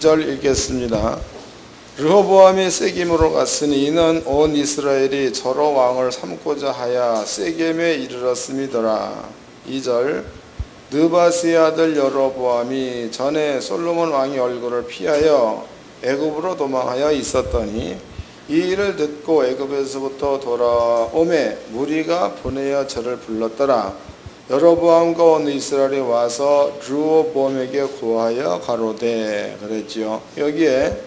2절 읽겠습니다. 르호보암이 세겜으로 갔으니 이는 온 이스라엘이 저로 왕을 삼고자 하여 세겜에 이르렀음이더라. 2절 느바스의 아들 여로보암이 전에 솔로몬 왕의 얼굴을 피하여 애굽으로 도망하여 있었더니 이 일을 듣고 애굽에서부터 돌아오매 무리가 보내어 저를 불렀더라. 여로보암과 온 이스라엘이 와서 르호보암에게 구하여 가로되 그랬지요. 여기에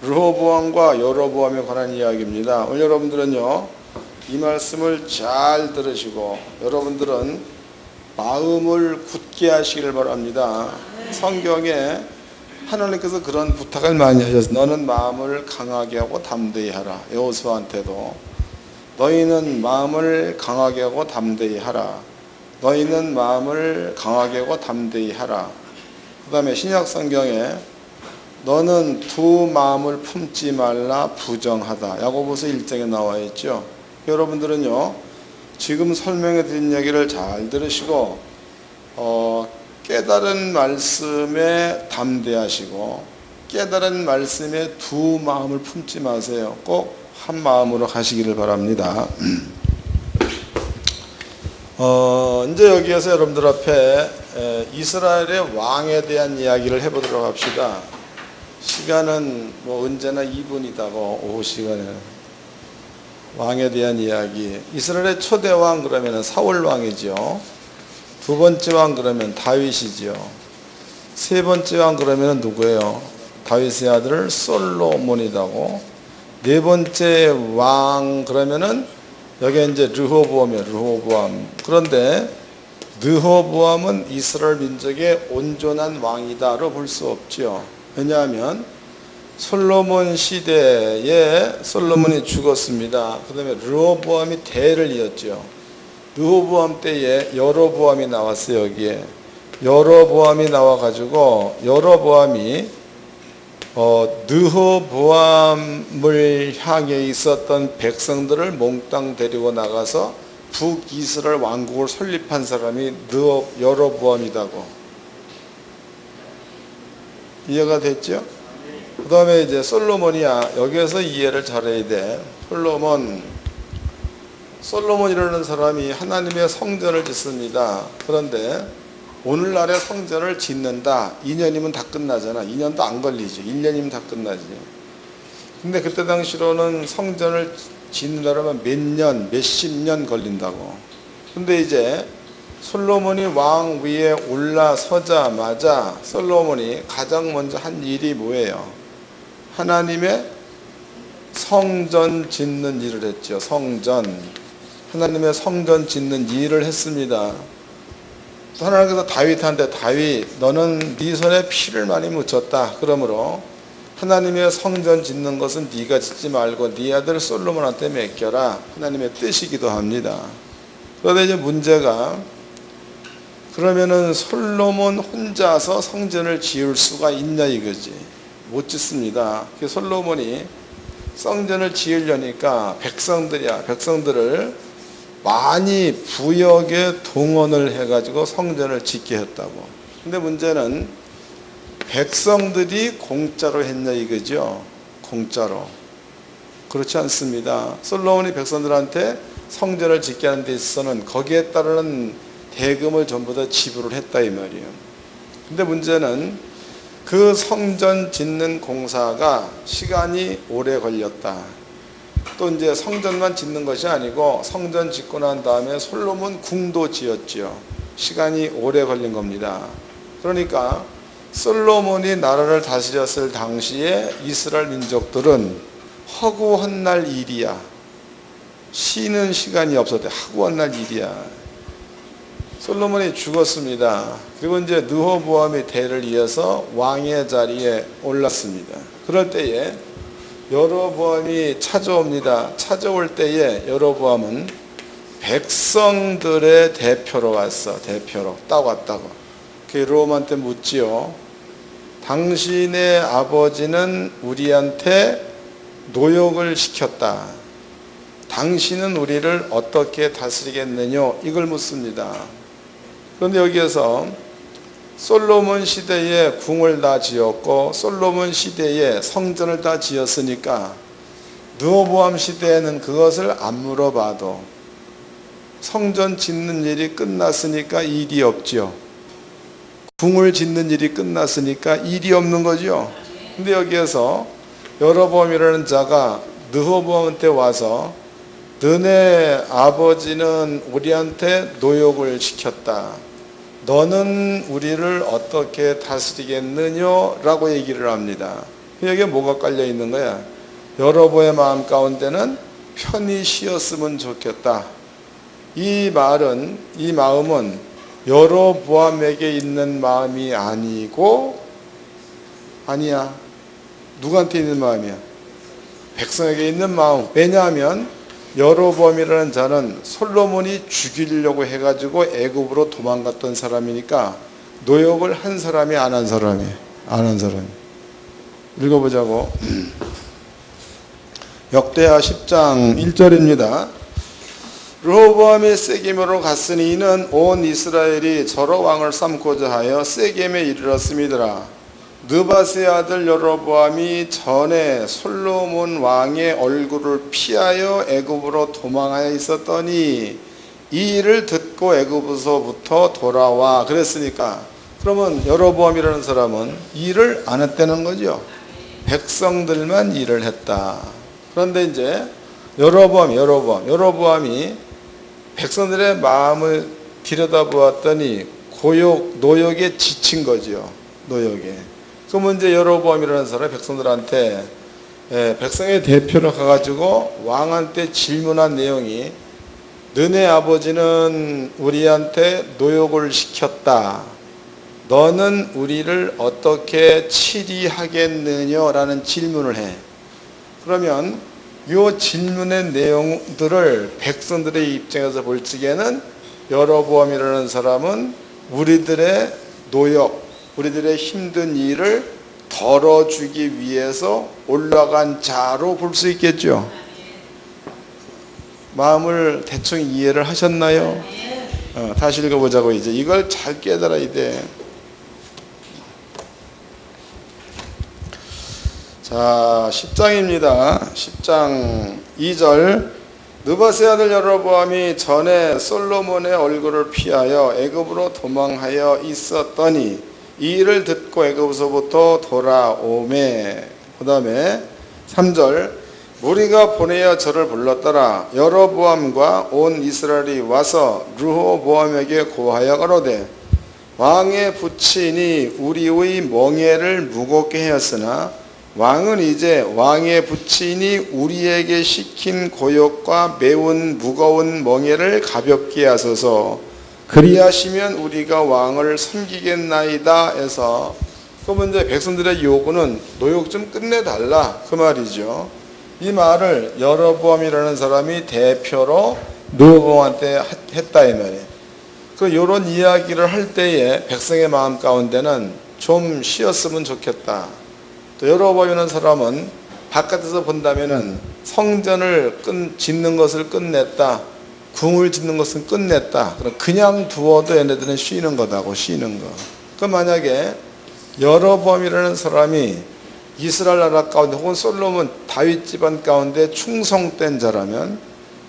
르호보암과 여로보암에 관한 이야기입니다. 오늘 여러분들은요 이 말씀을 잘 들으시고 여러분들은 마음을 굳게 하시기를 바랍니다. 성경에 하나님께서 그런 부탁을 많이 하셔서 너는 마음을 강하게 하고 담대히 하라. 여호수아한테도 너희는 마음을 강하게 하고 담대히 하라. 너희는 마음을 강하게 하고 담대히 하라. 그 다음에 신약 성경에 너는 두 마음을 품지 말라 부정하다. 야고보서 1장에 나와 있죠. 여러분들은요, 지금 설명해 드린 얘기를 잘 들으시고, 어, 깨달은 말씀에 담대하시고, 깨달은 말씀에 두 마음을 품지 마세요. 꼭 한 마음으로 가시기를 바랍니다. 어, 이제 여기에서 여러분들 앞에 에, 이스라엘의 왕에 대한 이야기를 해보도록 합시다. 시간은 뭐 언제나 2분이다고 오후 시간에 왕에 대한 이야기. 이스라엘의 초대 왕 그러면은 사울 왕이죠. 두 번째 왕 그러면 다윗이지요. 세 번째 왕 그러면은 누구예요? 다윗의 아들 솔로몬이다고. 네 번째 왕 그러면은 여기 이제 르호보암이에요. 르호보암. 그런데 르호보암은 이스라엘 민족의 온전한 왕이다로 볼 수 없지요. 왜냐하면 솔로몬 시대에 솔로몬이 죽었습니다. 그다음에 르호보암이 대를 이었죠. 르호보암 때에 여로보암이 나왔어요. 여기에 여로보암이 나와가지고 여로보암이 어, 느호보암을 향해 있었던 백성들을 몽땅 데리고 나가서 북이스라엘 왕국을 설립한 사람이 느호 여로보암이다고. 이해가 됐죠? 그 다음에 이제 솔로몬이야 여기에서 이해를 잘해야 돼. 솔로몬. 솔로몬이라는 사람이 하나님의 성전을 짓습니다. 그런데 오늘날의 성전을 짓는다 2년이면 다 끝나잖아 2년도 안 걸리지 1년이면 다 끝나지 근데 그때 당시로는 성전을 짓는다면 몇 년, 몇십 년 걸린다고 근데 이제 솔로몬이 왕 위에 올라서자마자 솔로몬이 가장 먼저 한 일이 뭐예요? 하나님의 성전 짓는 일을 했죠. 성전. 하나님의 성전 짓는 일을 했습니다. 하나님께서 다윗한테 다윗 너는 네 손에 피를 많이 묻혔다. 그러므로 하나님의 성전 짓는 것은 네가 짓지 말고 네 아들 솔로몬한테 맡겨라. 하나님의 뜻이기도 합니다. 그런데 이제 문제가 그러면은 솔로몬 혼자서 성전을 지을 수가 있냐 이거지. 못 짓습니다. 그 솔로몬이 성전을 지으려니까 백성들이야. 백성들을 많이 부역에 동원을 해가지고 성전을 짓게 했다고. 근데 문제는 백성들이 공짜로 했냐 이거죠. 공짜로. 그렇지 않습니다. 솔로몬이 백성들한테 성전을 짓게 하는 데 있어서는 거기에 따르는 대금을 전부 다 지불을 했다 이 말이에요. 근데 문제는 그 성전 짓는 공사가 시간이 오래 걸렸다. 또 이제 성전만 짓는 것이 아니고 성전 짓고 난 다음에 솔로몬 궁도 지었지요. 시간이 오래 걸린 겁니다. 그러니까 솔로몬이 나라를 다스렸을 당시에 이스라엘 민족들은 허구한 날 일이야. 쉬는 시간이 없었대. 허구한 날 일이야. 솔로몬이 죽었습니다. 그리고 이제 느호보암이 대를 이어서 왕의 자리에 올랐습니다. 그럴 때에 여로보암이 찾아옵니다. 찾아올 때에 여로보암은 백성들의 대표로 왔어. 대표로 딱 왔다고. 그 로마한테 묻지요. 당신의 아버지는 우리한테 노역을 시켰다. 당신은 우리를 어떻게 다스리겠느냐? 이걸 묻습니다. 그런데 여기에서 솔로몬 시대에 궁을 다 지었고 솔로몬 시대에 성전을 다 지었으니까 느호보암 시대에는 그것을 안 물어봐도 성전 짓는 일이 끝났으니까 일이 없죠. 궁을 짓는 일이 끝났으니까 일이 없는 거죠. 근데 여기에서 여로보암이라는 자가 느호보암한테 와서 너네 아버지는 우리한테 노역을 시켰다. 너는 우리를 어떻게 다스리겠느냐라고 얘기를 합니다. 여기에 뭐가 깔려 있는 거야? 여러보의 마음 가운데는 편히 쉬었으면 좋겠다. 이 말은 이 마음은 여러보암에게 있는 마음이 아니고 아니야. 누구한테 있는 마음이야? 백성에게 있는 마음. 왜냐하면 여로보암이라는 자는 솔로몬이 죽이려고 해가지고 애굽으로 도망갔던 사람이니까 노역을 한 사람이 안 한 사람이 안 한 사람이 읽어보자고 역대하 10장 1절입니다. 르호보암이 세겜으로 갔으니 이는 온 이스라엘이 저로 왕을 삼고자 하여 세겜에 이르렀음이더라. 느바스의 아들 여로보암이 전에 솔로몬 왕의 얼굴을 피하여 애굽으로 도망하여 있었더니 이 일을 듣고 애굽에서부터 돌아와 그랬으니까 그러면 여로보암이라는 사람은 일을 안 했다는 거죠. 백성들만 일을 했다. 그런데 이제 여로보암, 여로보암, 여로보암이 백성들의 마음을 들여다보았더니 고욕, 노역에 지친 거죠. 노역에. 그러면 이제 여로보암이라는 사람이 백성들한테 예, 백성의 대표로 가가지고 왕한테 질문한 내용이 너네 아버지는 우리한테 노역을 시켰다. 너는 우리를 어떻게 치리하겠느냐라는 질문을 해. 그러면 이 질문의 내용들을 백성들의 입장에서 볼 적에는 여로보암이라는 사람은 우리들의 노역, 우리들의 힘든 일을 덜어주기 위해서 올라간 자로 볼 수 있겠죠. 마음을 대충 이해를 하셨나요? 어, 다시 읽어보자고 이제 이걸 잘 깨달아야 돼. 자, 10장입니다. 10장 2절. 느바세 아들 여로보암이 전에 솔로몬의 얼굴을 피하여 애굽으로 도망하여 있었더니 이 일을 듣고 애굽에서부터 돌아오매. 그 다음에 3절. 무리가 보내어 저를 불렀더라. 여로보암과 온 이스라엘이 와서 르호보암에게 고하여 가로되 왕의 부친이 우리의 멍에를 무겁게 하였으나 왕은 이제 왕의 부친이 우리에게 시킨 고역과 매운 무거운 멍에를 가볍게 하소서 그리하시면 우리가 왕을 섬기겠나이다 해서 그러면 이제 백성들의 요구는 노역 좀 끝내달라 그 말이죠. 이 말을 여러보암이라는 사람이 대표로 느호보암한테 했다 이 말이에요. 그 요런 이야기를 할 때에 백성의 마음 가운데는 좀 쉬었으면 좋겠다. 또 여로보암이라는 사람은 바깥에서 본다면은 성전을 끝, 짓는 것을 끝냈다. 궁을 짓는 것은 끝냈다. 그냥 두어도 얘네들은 쉬는 거다고 쉬는 거. 그 만약에 여로보암이라는 사람이 이스라엘 나라 가운데 혹은 솔로몬 다윗 집안 가운데 충성된 자라면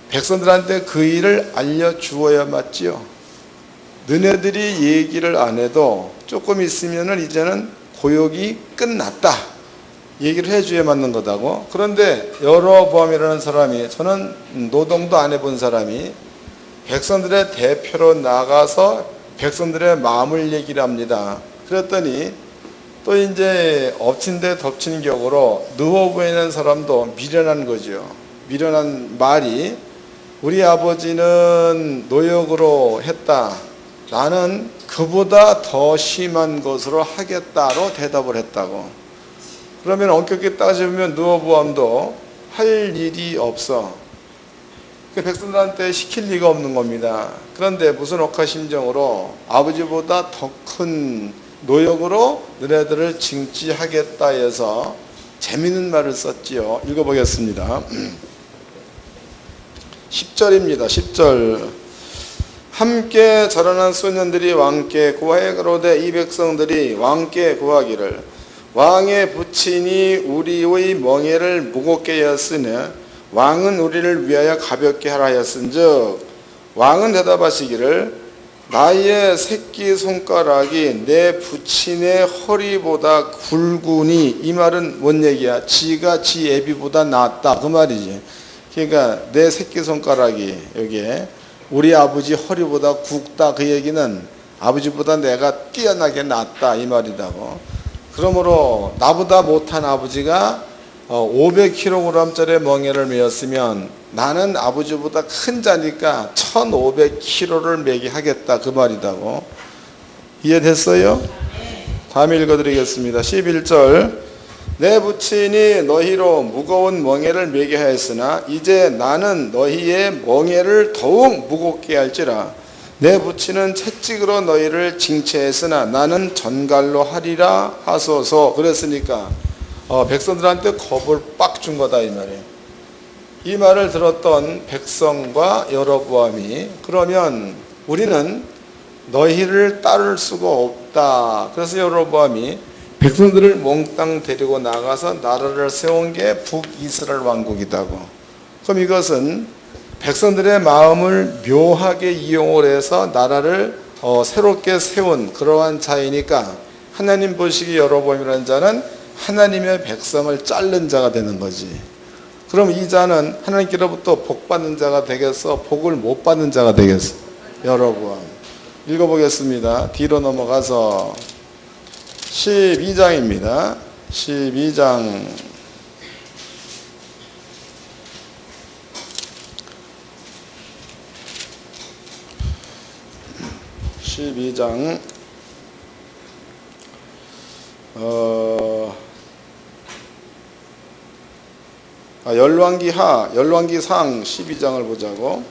백성들한테 그 일을 알려 주어야 맞지요. 너네들이 얘기를 안 해도 조금 있으면은 이제는 고역이 끝났다. 얘기를 해줘야 맞는 거다고. 그런데 여로보암이라는 사람이 저는 노동도 안 해본 사람이 백성들의 대표로 나가서 백성들의 마음을 얘기를 합니다. 그랬더니 또 이제 엎친 데 덮친 격으로 느호부에 있는 사람도 미련한 거죠. 미련한 말이 우리 아버지는 노역으로 했다. 나는 그보다 더 심한 것으로 하겠다로 대답을 했다고. 그러면 엄격히 따지면 느호보암도 할 일이 없어. 그 백성들한테 시킬 리가 없는 겁니다. 그런데 무슨 억하 심정으로 아버지보다 더 큰 노역으로 너네들을 징치하겠다 해서 재밌는 말을 썼지요. 읽어보겠습니다. 10절입니다. 10절. 함께 자라난 소년들이 왕께 구하여 그로되 이 백성들이 왕께 구하기를 왕의 부친이 우리의 멍에를 무겁게 하였으니 왕은 우리를 위하여 가볍게 하라 하였은즉 왕은 대답하시기를 나의 새끼 손가락이 내 부친의 허리보다 굵으니 이 말은 뭔 얘기야? 지가 지 애비보다 낫다 그 말이지. 그러니까 내 새끼 손가락이 여기에 우리 아버지 허리보다 굵다 그 얘기는 아버지보다 내가 뛰어나게 낫다 이 말이다고. 그러므로 나보다 못한 아버지가 500kg짜리 멍에를 메었으면 나는 아버지보다 큰 자니까 1500kg를 메게 하겠다 그 말이다고. 이해됐어요? 다음 읽어드리겠습니다. 11절 내 부친이 너희로 무거운 멍에를 메게 하였으나 이제 나는 너희의 멍에를 더욱 무겁게 할지라 내 부친은 채찍으로 너희를 징체했으나 나는 전갈로 하리라 하소서 그랬으니까 어, 백성들한테 겁을 빡 준 거다 이 말이에요. 이 말을 들었던 백성과 여로보암이 그러면 우리는 너희를 따를 수가 없다. 그래서 여로보암이 백성들을 몽땅 데리고 나가서 나라를 세운 게 북이스라엘 왕국이다고. 그럼 이것은 백성들의 마음을 묘하게 이용을 해서 나라를 어, 새롭게 세운 그러한 자이니까 하나님 보시기 여로보암이라는 자는 하나님의 백성을 자른 자가 되는 거지. 그럼 이 자는 하나님께로부터 복 받는 자가 되겠어? 복을 못 받는 자가 되겠어? 여러분. 읽어보겠습니다. 뒤로 넘어가서 12장입니다. 12장. (12장) 어, 아, 열왕기 하, 열왕기 상 12장을 보자고.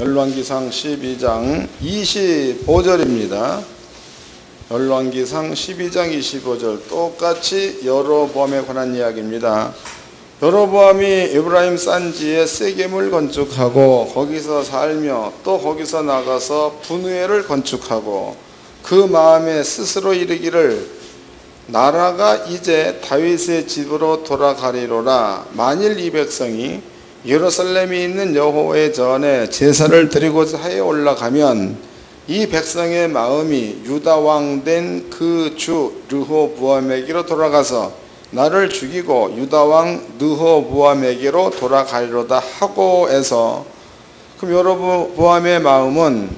열왕기상 12장 25절입니다. 열왕기상 12장 25절 똑같이 여로보암에 관한 이야기입니다. 여로보암이 에브라임 산지에 세겜을 건축하고 거기서 살며 또 거기서 나가서 분우엘을 건축하고 그 마음에 스스로 이르기를 나라가 이제 다윗의 집으로 돌아가리로라. 만일 이 백성이 예루살렘에 있는 여호와의 전에 제사를 드리고자 하여 올라가면 이 백성의 마음이 유다 왕 된 그 주 르호보암에게로 돌아가서 나를 죽이고 유다 왕 르호보암에게로 돌아가리로다 하고 해서 그럼 여로보암의 마음은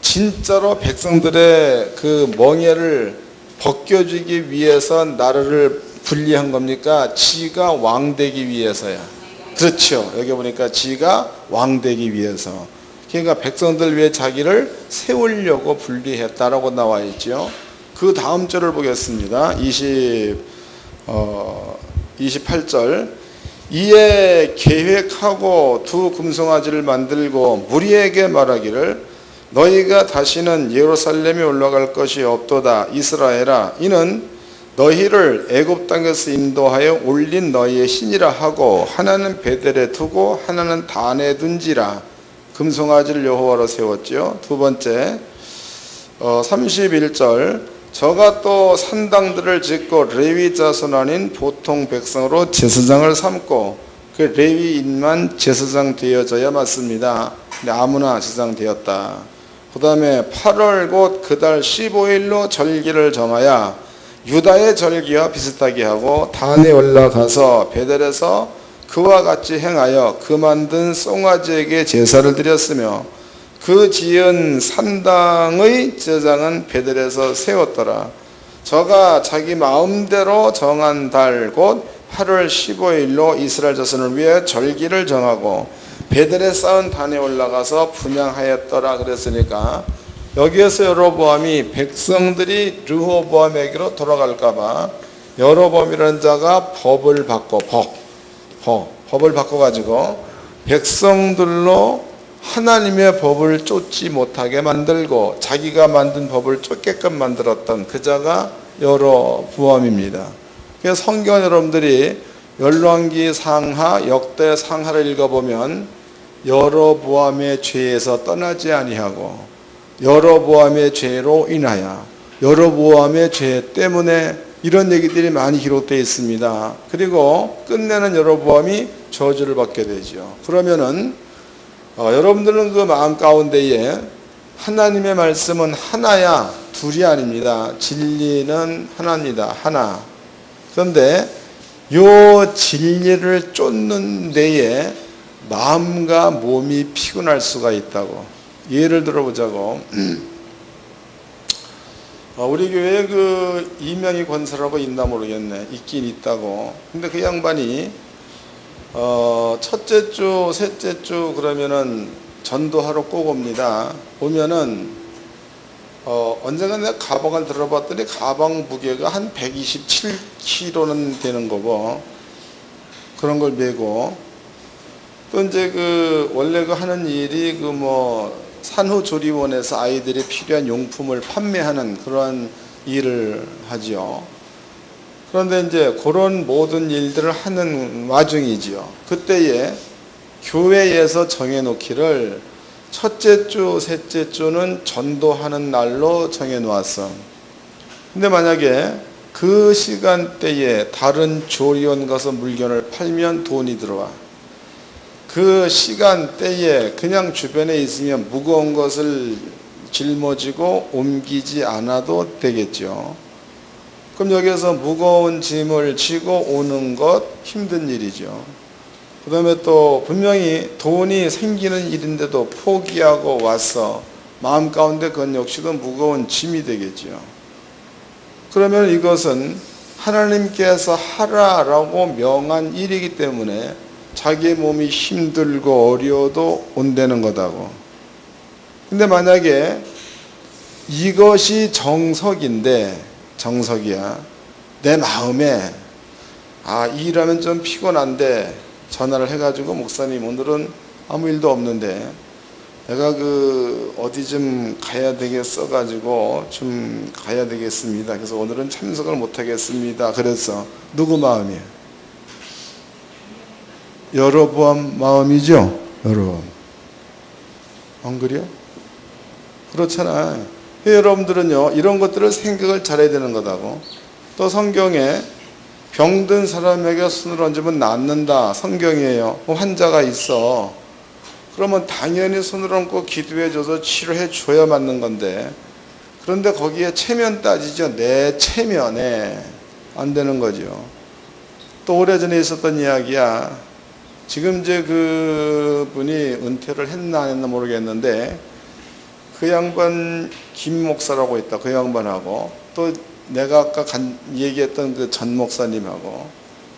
진짜로 백성들의 그 멍에를 벗겨주기 위해서 나라를 분리한 겁니까? 지가 왕 되기 위해서야. 그렇죠. 여기 보니까 지가 왕 되기 위해서. 그러니까 백성들 위해 자기를 세우려고 분리했다라고 나와 있죠. 그 다음 절을 보겠습니다. 20, 어, 28절. 이에 계획하고 두 금송아지를 만들고 무리에게 말하기를 너희가 다시는 예루살렘에 올라갈 것이 없도다 이스라엘아. 이는 너희를 애굽 땅에서 인도하여 올린 너희의 신이라 하고 하나는 베델에 두고 하나는 단에 둔지라. 금송아지를 여호와로 세웠지요. 두 번째 어, 31절 저가 또 산당들을 짓고 레위 자손 아닌 보통 백성으로 제사장을 삼고 그 레위인만 제사장 되어져야 맞습니다. 근데 아무나 제사장 되었다. 그 다음에 8월 곧 그달 15일로 절기를 정하여 유다의 절기와 비슷하게 하고 단에 올라가서 베델에서 그와 같이 행하여 그 만든 송아지에게 제사를 드렸으며 그 지은 산당의 제장은 베델에서 세웠더라. 저가 자기 마음대로 정한 달 곧 8월 15일로 이스라엘 자손을 위해 절기를 정하고 베델에 쌓은 단에 올라가서 분양하였더라 그랬으니까 여기에서 여로보암이 백성들이 르호보암에게로 돌아갈까봐 여로보암이라는 자가 법을 바꿔 법, 법 법을 바꿔가지고 백성들로 하나님의 법을 쫓지 못하게 만들고 자기가 만든 법을 쫓게끔 만들었던 그 자가 여로보암입니다. 그래서 성경 여러분들이 열왕기 상하 역대 상하를 읽어보면 여러보암의 죄에서 떠나지 아니하고 여러보암의 죄로 인하여 여러보암의 죄 때문에 이런 얘기들이 많이 기록되어 있습니다. 그리고 끝내는 여러보암이 저주를 받게 되죠. 그러면은 어, 여러분들은 그 마음 가운데에 하나님의 말씀은 하나야 둘이 아닙니다. 진리는 하나입니다. 하나. 그런데 요 진리를 쫓는 데에 마음과 몸이 피곤할 수가 있다고. 예를 들어보자고. 어, 우리 교회에 그 이명희 권사라고 있나 모르겠네. 있긴 있다고. 근데 그 양반이 어, 첫째 주, 셋째 주 그러면은 전도하러 꼭 옵니다. 오면은 어, 언젠가 내가 가방을 들어봤더니 가방 무게가 한 127kg는 되는 거고 그런 걸 메고 또 이제 그 원래 그 하는 일이 그 뭐 산후조리원에서 아이들이 필요한 용품을 판매하는 그러한 일을 하지요. 그런데 이제 그런 모든 일들을 하는 와중이지요. 그때에 교회에서 정해놓기를 첫째 주, 셋째 주는 전도하는 날로 정해놓았어. 근데 만약에 그 시간대에 다른 조리원 가서 물건을 팔면 돈이 들어와. 그 시간대에 그냥 주변에 있으면 무거운 것을 짊어지고 옮기지 않아도 되겠죠. 그럼 여기서 무거운 짐을 지고 오는 것 힘든 일이죠. 그 다음에 또 분명히 돈이 생기는 일인데도 포기하고 와서 마음 가운데 그건 역시도 무거운 짐이 되겠죠. 그러면 이것은 하나님께서 하라라고 명한 일이기 때문에 자기의 몸이 힘들고 어려워도 온다는 거다고. 근데 만약에 이것이 정석인데 정석이야. 내 마음에 아 일하면 좀 피곤한데 전화를 해가지고 목사님 오늘은 아무 일도 없는데 내가 그 어디 좀 가야 되겠어 가지고 좀 가야 되겠습니다. 그래서 오늘은 참석을 못 하겠습니다. 그래서 누구 마음이에요? 여러분 마음이죠. 여러분 안 그래요? 그렇잖아. 여러분들은요 이런 것들을 생각을 잘해야 되는 거다고. 또 성경에 병든 사람에게 손을 얹으면 낫는다. 성경이에요. 환자가 있어. 그러면 당연히 손을 얹고 기도해줘서 치료해 줘야 맞는 건데. 그런데 거기에 체면 따지죠. 내 체면에 안 되는 거죠. 또 오래전에 있었던 이야기야. 지금 이제 그 분이 은퇴를 했나 안 했나 모르겠는데 그 양반 김 목사라고 있다. 그 양반하고 또 내가 아까 간, 얘기했던 그 전 목사님하고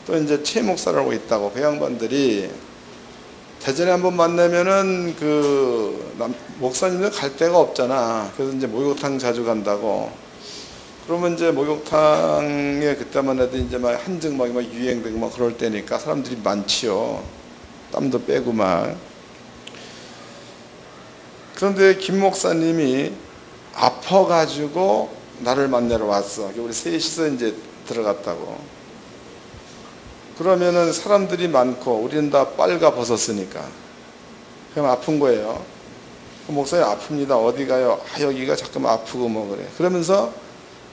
또 이제 최 목사라고 있다고 그 양반들이 대전에 한번 만나면은 그 남, 목사님들 갈 데가 없잖아. 그래서 이제 목욕탕 자주 간다고. 그러면 이제 목욕탕에 그때만 해도 이제 막 한증막이 막 유행되고 막 그럴 때니까 사람들이 많지요. 땀도 빼고 막. 그런데 김 목사님이 아파가지고 나를 만나러 왔어. 우리 셋이서 이제 들어갔다고. 그러면은 사람들이 많고 우리는 다 빨가 벗었으니까. 그럼 아픈 거예요. 그 목사님 아픕니다. 어디 가요? 아, 여기가 자꾸 아프고 뭐 그래. 그러면서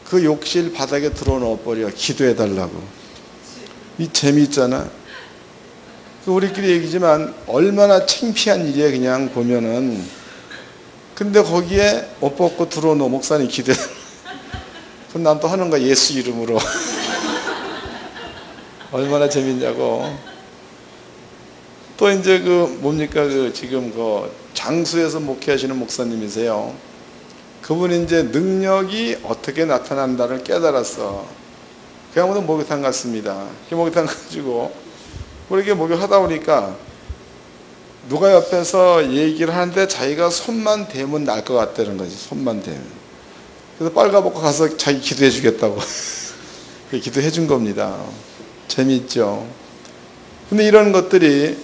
그 욕실 바닥에 들어 넣어 버려. 기도해 달라고. 이 재미있잖아. 그 우리끼리 얘기지만 얼마나 창피한 일이야 그냥 보면은. 근데 거기에 옷 벗고 들어 넣어 목사님 기도해. 그럼 난 또 하는 거야 예수 이름으로. 얼마나 재밌냐고. 또 이제 그 뭡니까 그 지금 그 장수에서 목회하시는 목사님이세요. 그분이 이제 능력이 어떻게 나타난다를 깨달았어. 그 양반은 목욕탕 갔습니다. 그 목욕탕 가지고 그렇게 목욕하다 보니까 누가 옆에서 얘기를 하는데 자기가 손만 대면 날 것 같다는 거지. 손만 대면. 그래서 빨가벗고 가서 자기 기도해 주겠다고. 기도해 준 겁니다. 재미있죠. 근데 이런 것들이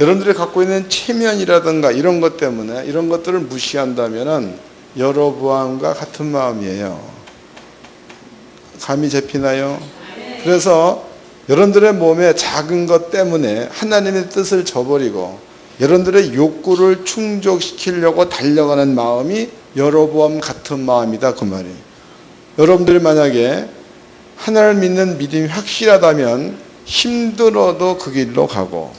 여러분들이 갖고 있는 체면이라든가 이런 것 때문에 이런 것들을 무시한다면은 여러분과 같은 마음이에요. 감이 잡히나요? 그래서 여러분들의 몸에 작은 것 때문에 하나님의 뜻을 저버리고 여러분들의 욕구를 충족시키려고 달려가는 마음이 여로보암 같은 마음이다 그 말이에요. 여러분들이 만약에 하나님을 믿는 믿음이 확실하다면 힘들어도 그 길로 가고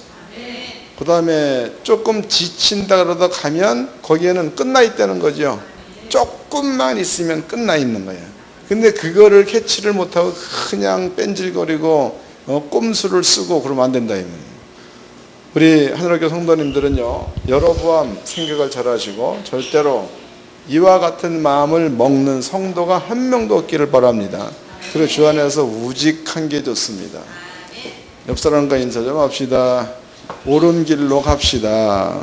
그 다음에 조금 지친다 그러다 가면 거기에는 끝나 있다는 거죠. 조금만 있으면 끝나 있는 거예요. 근데 그거를 캐치를 못하고 그냥 뺀질거리고 어, 꼼수를 쓰고 그러면 안 된다. 이 말이에요. 우리 하늘학교 성도님들은요, 여러부함 생각을 잘 하시고 절대로 이와 같은 마음을 먹는 성도가 한 명도 없기를 바랍니다. 그리고 주 안에서 우직한 게 좋습니다. 옆 사람과 인사 좀 합시다. 옳은 길로 갑시다.